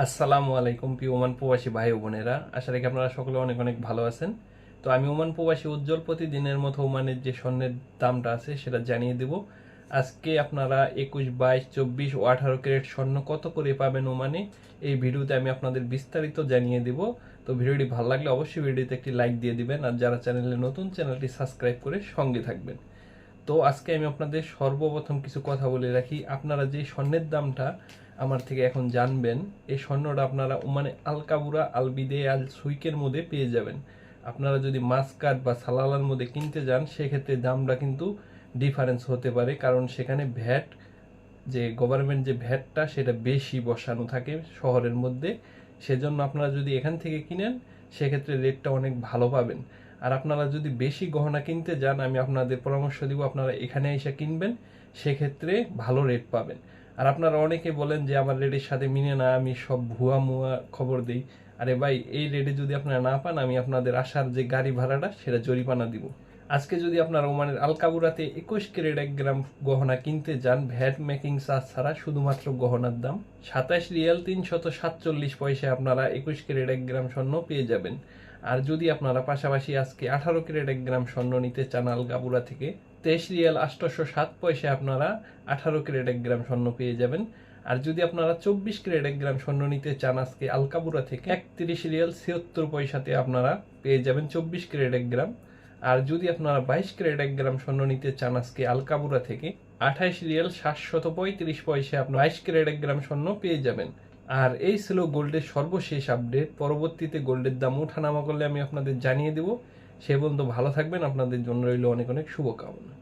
আসসালামু আলাইকুম প্রিয় ওমান প্রবাসী ভাই বোনেরা। আশা রাখি আপনারা সকলে অনেক অনেক ভালো আছেন। তো আমি ওমান প্রবাসী উজ্জ্বল প্রতিদিনের মতো ওমানের যে স্বর্ণের দামটা আছে সেটা জানিয়ে দেব। আজকে আপনারা একুশ, বাইশ, চব্বিশ ও আঠারো ক্যারেট স্বর্ণ কত করে পাবেন ওমানে, এই ভিডিওতে আমি আপনাদের বিস্তারিত জানিয়ে দেব। তো ভিডিওটি ভালো লাগলে অবশ্যই ভিডিওতে একটি লাইক দিয়ে দিবেন আর যারা চ্যানেলে নতুন, চ্যানেলটি সাবস্ক্রাইব করে সঙ্গে থাকবেন। তো আজকে আমি আপনাদের সর্বপ্রথম কিছু কথা বলে রাখি। আপনারা যে স্বর্ণের দামটা আমার থেকে এখন জানবেন, এই স্বর্ণটা আপনারা মানে আলকাবুরা, আলবিদে আল সুইকের মধ্যে পেয়ে যাবেন। আপনারা যদি মাসকাট বা সালালার মধ্যে কিনতে যান, সেক্ষেত্রে দামটা কিন্তু ডিফারেন্স হতে পারে, কারণ সেখানে ভ্যাট, যে গভর্নমেন্ট যে ভ্যাটটা, সেটা বেশি বসানো থাকে শহরের মধ্যে। সেজন্য আপনারা যদি এখান থেকে কিনেন, সেক্ষেত্রে রেটটা অনেক ভালো পাবেন। আর আপনারা যদি বেশি গহনা কিনতে যান, আমি আপনাদের পরামর্শ দিব, আপনারা এখানে এসে কিনবেন, সেক্ষেত্রে ভালো রেট পাবেন। আর আপনারা অনেকে বলেন যে আমার রেটের সাথে মিনে না, আমি সব ভুয়া মুয়া খবর দিই। আরে ভাই, এই রেটে যদি আপনারা না পান, আমি আপনাদের আসার যে গাড়ি ভাড়াটা, সেটা জরিমানা দিব। আজকে যদি আপনারা ওমানের আলকাবুরাতে একুশ ক্যারেট এক গ্রাম গহনা কিনতে যান, ভ্যাট মেকিং চার্জ ছাড়া শুধুমাত্র গহনার দাম, সাতাশ রিয়াল তিনশত সাতচল্লিশ পয়সায় আপনারা একুশ ক্যারেট এক গ্রাম স্বর্ণ পেয়ে যাবেন। আর যদি আপনারা পাশাপাশি আজকে আঠারো ক্যারেট এক গ্রাম স্বর্ণ নিতে চান আলকাবুরা থেকে, তেইশ রিয়াল আটশোশো সাত পয়সায় আপনারা আঠারো ক্যারেট এক গ্রাম স্বর্ণ পেয়ে যাবেন। আর যদি আপনারা চব্বিশ ক্যারেট এক গ্রাম স্বর্ণ নিতে চান আজকে আলকাবুরা থেকে, একত্রিশ রিয়াল ছিয়াত্তর পয়সাতে আপনারা পেয়ে যাবেন চব্বিশ ক্যারেট এক গ্রাম। আর যদি আপনারা বাইশ ক্যারেট এক গ্রাম স্বর্ণ নিতে চান আজকে আলকাবুরা থেকে, আঠাইশ রিয়াল সাতশত পঁয়ত্রিশ পয়সা আপনার বাইশ ক্যারেট এক গ্রাম স্বর্ণ পেয়ে যাবেন। আর এই ছিল গোল্ডের সর্বশেষ আপডেট। পরবর্তীতে গোল্ডের দাম ওঠা নামা করলে আমি আপনাদের জানিয়ে দেব। সে পর্যন্ত ভালো থাকবেন। আপনাদের জন্য রইল অনেক অনেক শুভকামনা।